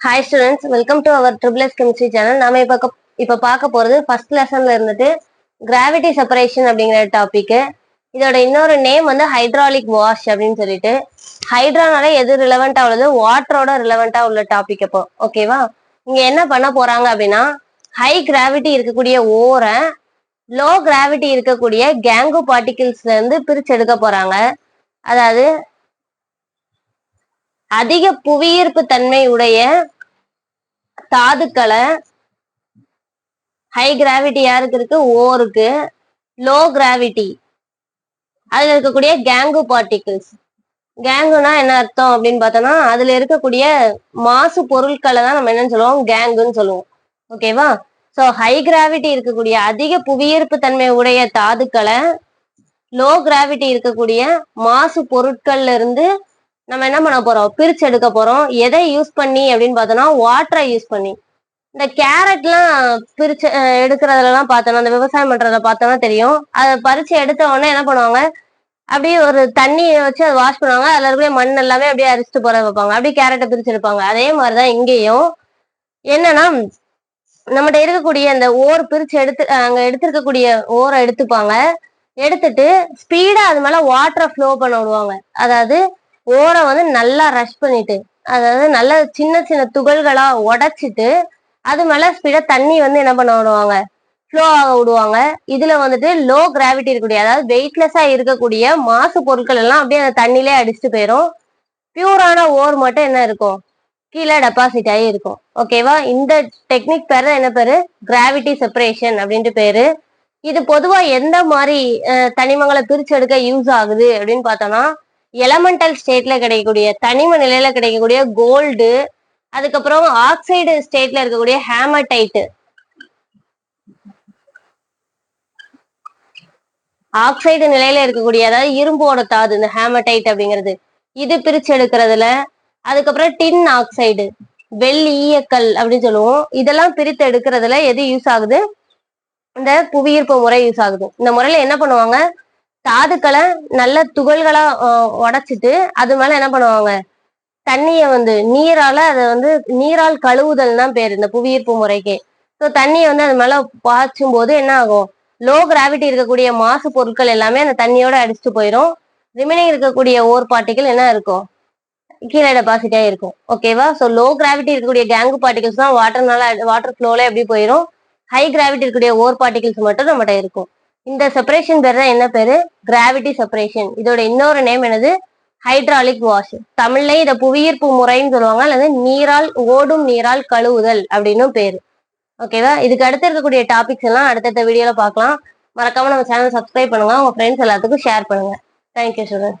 Hi students welcome to our triple S chemistry channel நாம இப்போ இப்போ பார்க்க போகிறது ஃபர்ஸ்ட் லெசன்ல இருந்துட்டு கிராவிட்டி செப்பரேஷன் அப்படிங்கிற டாபிக் இதோட இன்னொரு நேம் வந்து ஹைட்ராலிக் வாஷ் அப்படின்னு சொல்லிட்டு ஹைட்ரானால எது ரிலவெண்ட்டாக உள்ளது? வாட்டரோட ரிலவெண்ட்டாக உள்ள டாபிக் அப்போ. ஓகேவா இங்கே என்ன பண்ண போறாங்க அப்படின்னா ஹை கிராவிட்டி இருக்கக்கூடிய ஓரை லோ கிராவிட்டி இருக்கக்கூடிய கேங்கோ பார்ட்டிகிள்ஸ்ல இருந்து பிரிச்சு எடுக்க போறாங்க. அதாவது அதிக புவியீர்ப்பு தன்மை உடைய தாதுக்களை ஹை கிராவிட்டி யாருக்கு இருக்கு? ஓருக்கு. லோ கிராவிட்டி அதுல இருக்கக்கூடிய கேங்கு பார்ட்டிகிள்ஸ் கேங்குனா என்ன அர்த்தம் அப்படின்னு பார்த்தோம்னா அதுல இருக்கக்கூடிய மாசு பொருட்களை தான் நம்ம என்னன்னு சொல்லுவோம்? கேங்குன்னு சொல்லுவோம். ஓகேவா ஸோ ஹை கிராவிட்டி இருக்கக்கூடிய அதிக புவியீர்ப்பு தன்மை உடைய தாதுக்களை லோ கிராவிட்டி இருக்கக்கூடிய மாசு பொருட்கள்ல இருந்து நம்ம என்ன பண்ண போறோம்? பிரிச்சு எடுக்க போறோம். எதை யூஸ் பண்ணி அப்படின்னு பார்த்தோம்னா வாட்டரை யூஸ் பண்ணி. இந்த கேரட்லாம் பிரிச்சு அஹ், எடுக்கிறதுலலாம் பார்த்தோம்னா அந்த விவசாயம் பண்றதுல பார்த்தோம்னா தெரியும். அதை பறிச்சு எடுத்த உடனே என்ன பண்ணுவாங்க? அப்படியே ஒரு தண்ணியை வச்சு அதை வாஷ் பண்ணுவாங்க. அதுல இருக்கிற மண் எல்லாமே அப்படியே அரிச்சிட்டு போற வைப்பாங்க. அப்படியே கேரட்டை பிரிச்சு எடுப்பாங்க. அதே மாதிரிதான் இங்கேயும். என்னன்னா நம்மகிட்ட இருக்கக்கூடிய அந்த ஓர் பிரிச்சு எடுத்து அங்க எடுத்திருக்கக்கூடிய ஓரை எடுத்துப்பாங்க. எடுத்துட்டு ஸ்பீடா அது மேல வாட்டரை ஃப்ளோ பண்ண விடுவாங்க. அதாவது ஓரை வந்து நல்லா ரஷ் பண்ணிட்டு அதாவது நல்ல சின்ன சின்ன துகள்களா உடைச்சிட்டு அது மேல ஸ்பீடா தண்ணி வந்து என்ன பண்ண விடுவாங்க? ஃப்ளோ ஆக விடுவாங்க. இதுல வந்துட்டு லோ கிராவிட்டி இருக்கக்கூடிய அதாவது வெயிட்லெஸ்ஸா இருக்கக்கூடிய மாசு பொருட்கள் எல்லாம் அப்படியே அந்த தண்ணிலே அடிச்சுட்டு போயிடும் பியூரான ஓர் மட்டும் என்ன இருக்கும்? கீழே டெபாசிட் ஆகி இருக்கும். ஓகேவா இந்த டெக்னிக் பேர் என்ன பேரு? கிராவிட்டி செப்பரேஷன் அப்படின்ட்டு பேரு. இது பொதுவா எந்த மாதிரி தனிமங்களை பிரிச்சு எடுக்க யூஸ் ஆகுது அப்படின்னு பார்த்தோம்னா எலமெண்டல் ஸ்டேட்ல கிடைக்கக்கூடிய தனிம நிலையில கிடைக்கக்கூடிய கோல்டு அதுக்கப்புறம் ஆக்சைடு ஸ்டேட்ல இருக்கக்கூடிய ஹேமடைட் ஆக்சைடு நிலையில இருக்கக்கூடிய அதாவது இரும்போட தாது இந்த ஹேமடைட் அப்படிங்கிறது. இது பிரிச்சு எடுக்கிறதுல அதுக்கப்புறம் டின் ஆக்சைடு வெள்ளி ஈயக்கல் அப்படின்னு சொல்லுவோம். இதெல்லாம் பிரித்து எடுக்கிறதுல எது யூஸ் ஆகுது? இந்த புவியீர்ப்பு முறை யூஸ் ஆகுது. இந்த முறையில என்ன பண்ணுவாங்க? தாதுக்களை நல்ல துகள்களா உடைச்சிட்டு அது மேல என்ன பண்ணுவாங்க? தண்ணிய வந்து நீரால அதை வந்து நீரால் கழுவுதல் தான் பேர் இந்த புவியீர்ப்பு முறைக்கு. ஸோ தண்ணியை வந்து அது மேல பாய்ச்சும் போது என்ன ஆகும்? லோ கிராவிட்டி இருக்கக்கூடிய மாசு பொருட்கள் எல்லாமே அந்த தண்ணியோட அடிச்சுட்டு போயிடும் ரிமைனிங் இருக்கக்கூடிய ஓர் பார்ட்டிகள் என்ன இருக்கும்? கீழே டெபாசிட்டா இருக்கும். ஓகேவா ஸோ லோ கிராவிட்டி இருக்கக்கூடிய கேங்கு பார்ட்டிகல்ஸ் தான் வாட்டர்னால வாட்டர் ஃப்ளோல எப்படி போயிடும் ஹை கிராவிட்டி இருக்கக்கூடிய ஓர் பார்ட்டிகல்ஸ் மட்டும் நம்மகிட்ட இருக்கும். இந்த செப்பரேஷன் பேர் தான் என்ன பேரு? கிராவிட்டி செப்பரேஷன் இதோட இன்னொரு நேம் என்னது? ஹைட்ராலிக் வாஷ் தமிழ்ல இதை புவியீர்ப்பு முறைன்னு சொல்லுவாங்க. அல்லது நீரால் ஓடும் நீரால் கழுவுதல் அப்படின்னு பேரு. ஓகேவா இதுக்கு அடுத்து இருக்கக்கூடிய டாபிக்ஸ் எல்லாம் அடுத்தடுத்த வீடியோல பார்க்கலாம். மறக்காம நம்ம சேனல் சப்ஸ்கிரைப் பண்ணுங்க. உங்க ஃப்ரெண்ட்ஸ் எல்லாத்துக்கும் ஷேர் பண்ணுங்க. Thank you student